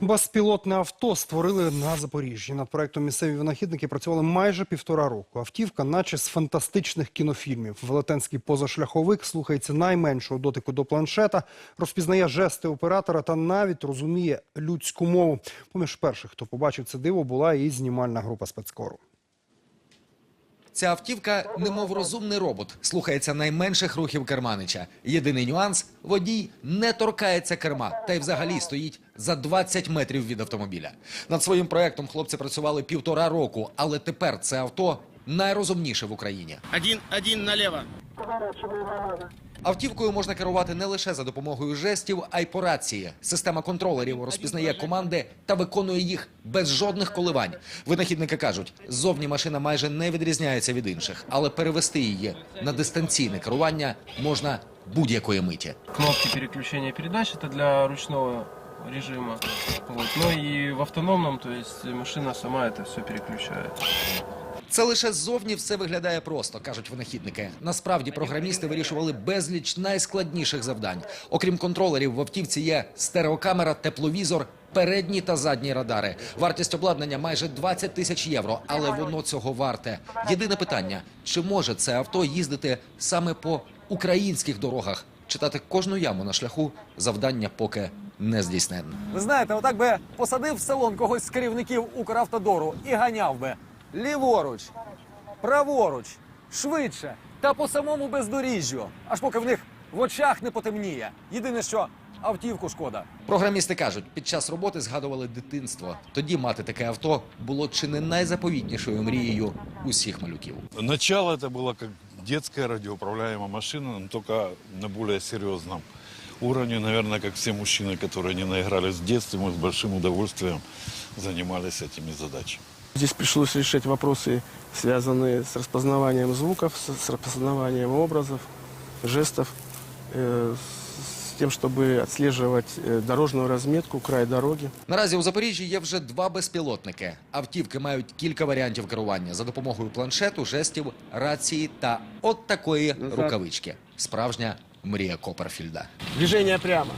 Безпілотне авто створили на Запоріжжі. Над проектом місцеві винахідники працювали майже півтора року. Автівка, наче з фантастичних кінофільмів. Велетенський позашляховик слухається найменшого дотику до планшета, розпізнає жести оператора та навіть розуміє людську мову. Поміж перших, хто побачив це диво, була і знімальна група спецкору. Ця автівка, немов розумний робот, слухається найменших рухів керманича. Єдиний нюанс – водій не торкається керма, та й взагалі стоїть за 20 метрів від автомобіля. Над своїм проектом хлопці працювали півтора року, але тепер це авто найрозумніше в Україні. Один, один налево. Автівкою можна керувати не лише за допомогою жестів, а й по рації. Система контролерів розпізнає команди та виконує їх без жодних коливань. Винахідники кажуть, ззовні машина майже не відрізняється від інших, але перевести її на дистанційне керування можна будь-якої миті. кнопки переключения передач это для ручного режима. Вот. Ну и в автономном, то есть машина сама это все переключает. Це лише ззовні все виглядає просто, кажуть винахідники. Насправді програмісти вирішували безліч найскладніших завдань. Окрім контролерів, в автівці є стереокамера, тепловізор, передні та задні радари. Вартість обладнання майже 20 тисяч євро, але воно цього варте. Єдине питання: чи може це авто їздити саме по українських дорогах? Читати кожну яму на шляху завдання поки не здійсненне. Ви знаєте, отак би посадив в салон когось з керівників Укравтодору і ганяв би ліворуч, праворуч, швидше та по самому бездоріжжю, аж поки в них в очах не потемніє. Єдине, що автівку шкода. Програмісти кажуть, під час роботи згадували дитинство. Тоді мати таке авто було чи не найзаповітнішою мрією усіх малюків. Начало это было как детская радиоуправляемая машина, но только на более серьезном уровне. Наверное, как все мужчины, которые не наигрались в детстве, мы с большим удовольствием занимались этими задачами. Здесь пришлось решать вопросы, связанные с распознаванием звуков, с, с распознаванием образов, жестов, э, с тем, чтобы отслеживать э, дорожную разметку, край дороги. Наразі у Запоріжжі є вже два безпілотники. Автівки мають кілька варіантів керування за допомогою планшету, жестів, рації та от такої рукавички. Справжня мрія Коперфільда. Движение прямо,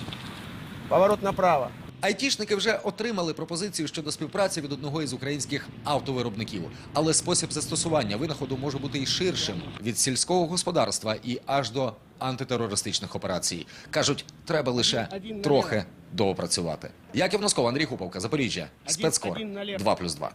поворот направо. Айтішники вже отримали пропозицію щодо співпраці від одного із українських автовиробників. Але спосіб застосування винаходу може бути і ширшим від сільського господарства і аж до антитерористичних операцій. кажуть, треба лише трохи доопрацювати. Яків Носков, Андрій Хуповка, Запоріжжя, спецкор 2+,2.